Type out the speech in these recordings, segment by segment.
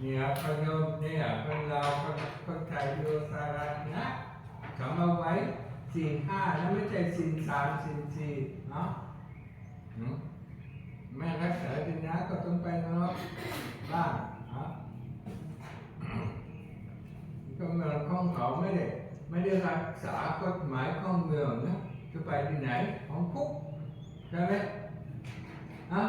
เนี่ยพนมเนี่ยคนเราคนคนไทยอยู่สหรัฐนะเขามาไว้สี่ห้าแล้วไม่ใช่สี่สามสี่สี่เนาะแม่รักษาดินะก็ต้องไปนรกบ้างเนาะก็เมืองของเขาไม่ได้ไม่ได้รักษากฎหมายของเมืองนะจะไปที่ไหนของคุกใช่ไหมฮะ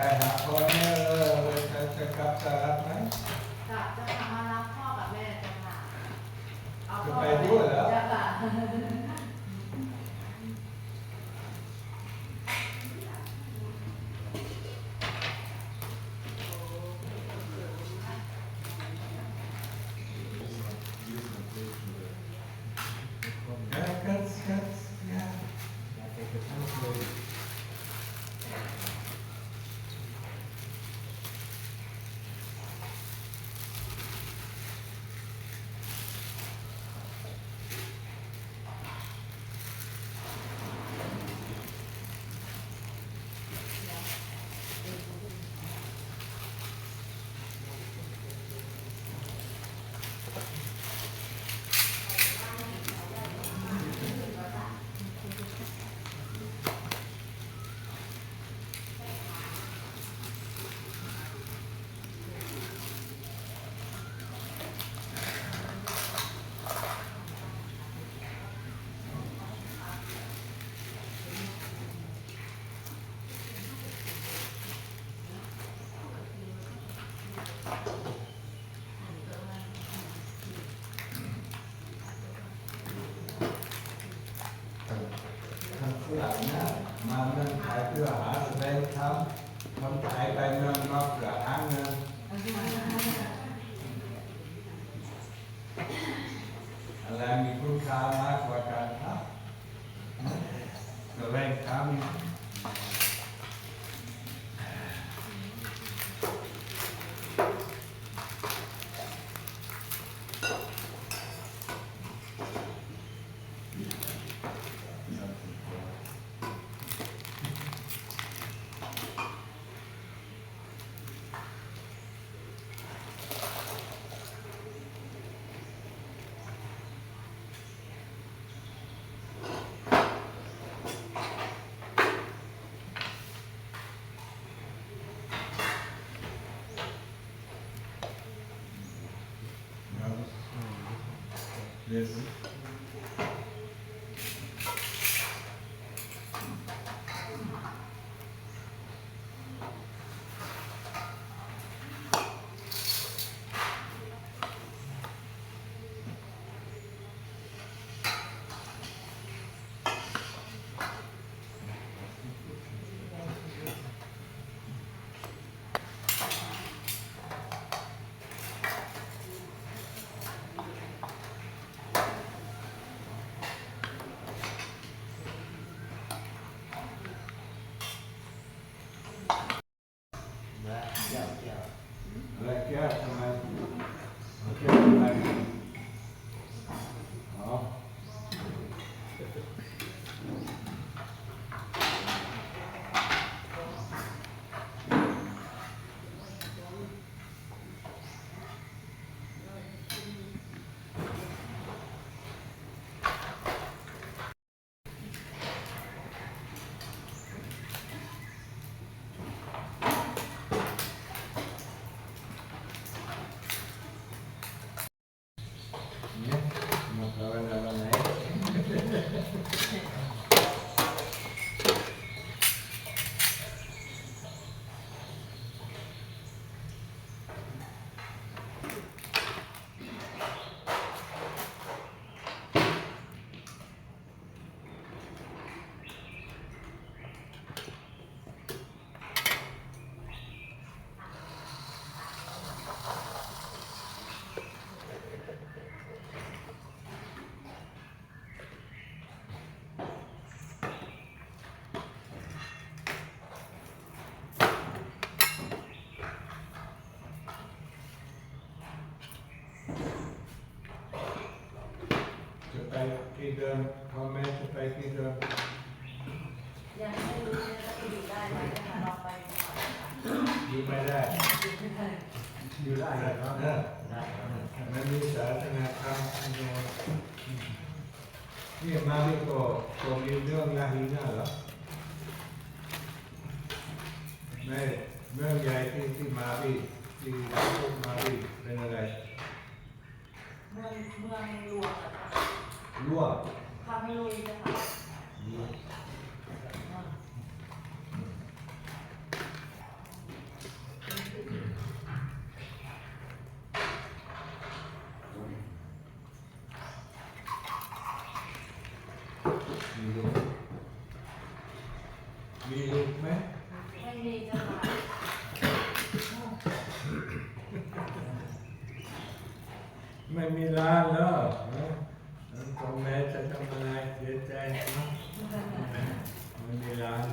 ไปหาพ่อแม่เออจะจะกลับสหรัฐไหมจะจะทำมารับพ่อกับแม่จ้ะค่ะเอาจะพ่อไปด้วยเหรอจ้ะค่ะ Ja, ganz, ganz, ja. Okay. ทำที่หลังนะมา เมืองไทยเพื่อหาแสดงทำคนขายไปเมืองน เรียนรู้ อะไรแก้ทำไมเอาแก้ทำไมอ๋อ เนี่ยมาภาวนาวันไหน จะไปกี่เดือนพ่อแม่จะไปกี่เดือนยังไม่รู้เลยว่าจะอยู่ได้ไหมนะคะลองไปก่อนค่ะอยู่ไม่ได้ อยู่ได้เหรอเออมันมีศาสนาธรรมอันเดียวนี่มาที่โกโกมีเรื่องลาหิน่าเหรอไม่เมืองใหญ่ที่ที่มาพี่ที่พูดมาพี่เป็นอะไร เมืองเมืองหลวงอะค่ะ รั่ว พาไม่ลุยนะคะ มีลูก มีลูกไหมไม่มีจ้าค่ะไม่มีร้านแล้วนอะแล้วพ่อแม่จะทำอะไรเสียใจนะไม่มีร้าน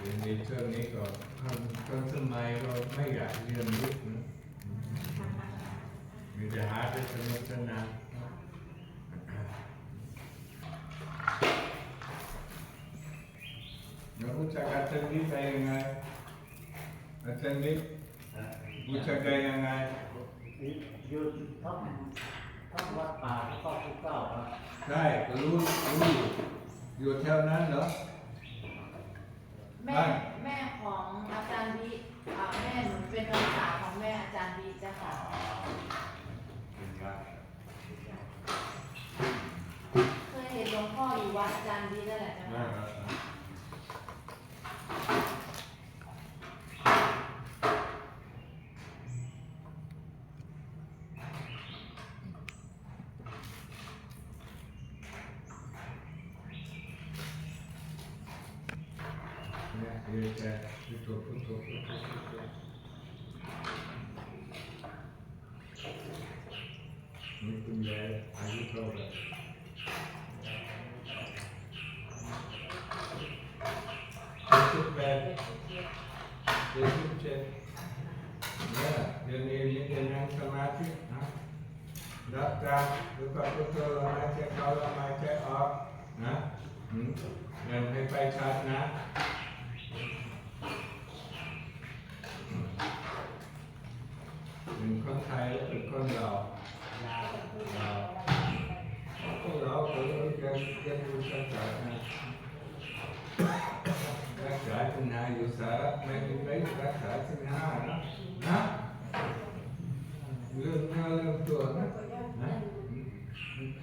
เรียนในช่วงนี้ก่อนคนสมัยเราไม่อยากเรียนลึกนะมีแต่หาแต่สนุกสนานแล้ว รู้จักอาจารย์นี้ไปยังไงอาจารย์นี้รู้จักได้ยังไงอยู่ท้องท้องวัดป่าข้อที่เก้าครับใช่ก็รู้รู้อยู่อยู่แถวนั้นเหรอแม่แม่ของอาจารย์บีอ่าแม่หนูเป็นน้องสาวของแม่อาจารย์บีเจ้าค่ะ เคยเห็นหลวงพ่ออยู่วัดอาจารย์บีนั่นแหละเจ้า อ่า ค่ะ อ่าอ่า เนี่ยเดี๋ยวจะพุทโธพุทโธพุทโธพุทโธนี่คุณยายอายุ เท่าไหร่เจ็ดสิบแปดเจ็ดสิบเจ็ดเนี่ยเดี๋ยวนี้มีแต่นั่งสมาธินะรับตาดูกันะอืมเดินให้ไปชัดนะเป็นคนไทยและเป็นคนลาวลาวพวกเราก็รู้จักเรียนรู้ภาษานะรักษาคุณนายอยู่สาระไม่เป็นไรรักษาคุณนานะนะตัวนะนะ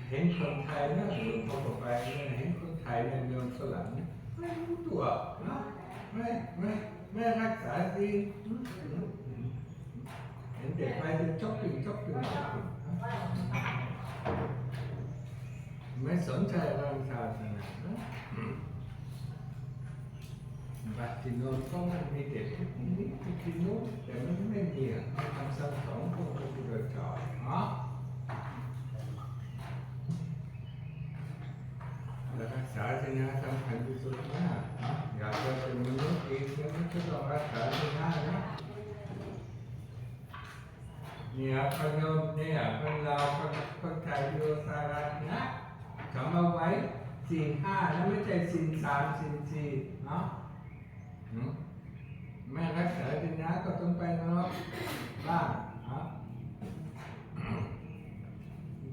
เห็นคนไทยนะหลวงพ่อไปนี่ยเห็นคนไทยในเมืองฝรั่งไม่รู้ตัวนะไม่ไม่ไม่รักษาดี เห็นเด็กไปจะชอบกินชอบกินชอบกินไม่สนใจเรื่องศาสนานะบัตรที่โน้นก็มันมีเด็กที่นี่ที่โน้นแต่มันไม่มีอะมันคำสั่งของพระพุทธเจ้าเนาะแล้วรักษาศีลสำคัญที่สุดนะอยากจะเป็นมนุษย์เองแล้วก็ต้องรักษาศีลนะ เนี่ยพนมเนี่ยคนเราคนคนไทยอยู่สหรัฐนะจำเอาไว้สี่ห้าแล้วไม่ใช่สี่สามสี่สี่เนาะแม่รักษาดินนะก็ต้องไปเนรกบ้างฮะ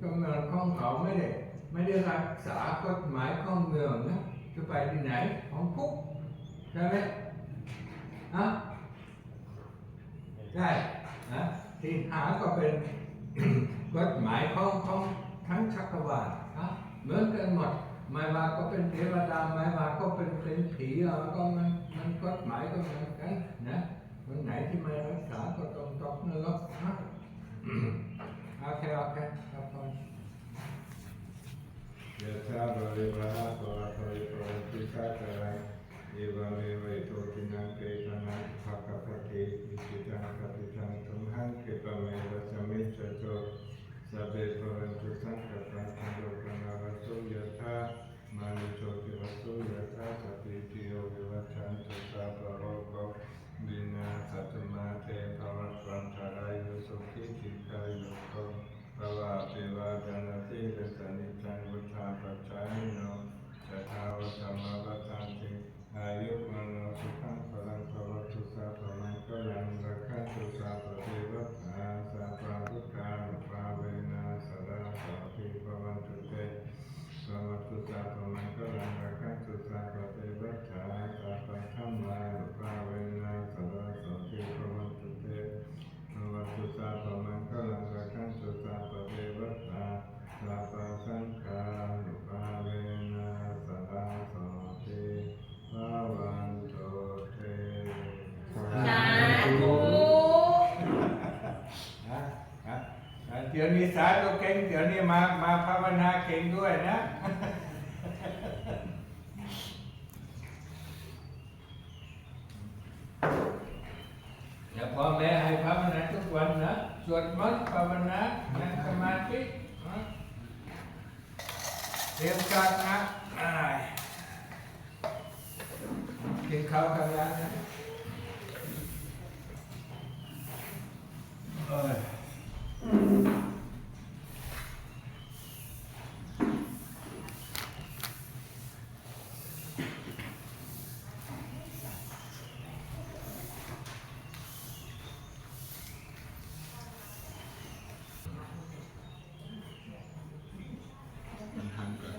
ก็เมืองของเขาไม่ได้ไม่ได้รักษากฎหมายของเมืองนะจะไปที่ไหนของคุกใช่ไหมฮะใช่นะ ที่หาก็เป็นกฎหมายของของทั้งจักรวาลนะเหมือนกันหมดไม่ว่าก็เป็นเทวดาไม่ว่าก็เป็นเป็นผีอะไรก็มันมันกฎหมายก็เหมือนกันนะคนไหนที่ไม่รักษาก็ต้องตกนรกนะโอเคโอเคครับผมยะถาวะริวหาปุราภริปรนติสาคารัง เอวะเมวะอิโตทินังเปตานังภะคะปะเตอิจิตังปฏิตังตุมหังคิปะเมวะสมิจจโตสัพเพปุเรนตุสังกปะทังโลกนาวัสสุยะถามานิโชติวัสสุยะถาสัพพิติโยวิวัชันตุสัพพะโรโควินาศตุมาเตภวัตวันตรายโยสุขิติกายุโกภวะเทวาจนติเรสนิจังวุฒาปัจจายโนจะทาวธรรมวัฏันติ อายุมันโนสุขังพลังภวตุ สาตัวเก่งเดี๋ยวนี้มามาภาวนาเก่งด้วยนะ อย่าพ่อแม่ให้ภาวนาทุกวันนะ สวดมนต์ภาวนานั่งสมาธิเตรียมการนะก่งเข้าวกันแล้วนะเออ আমরা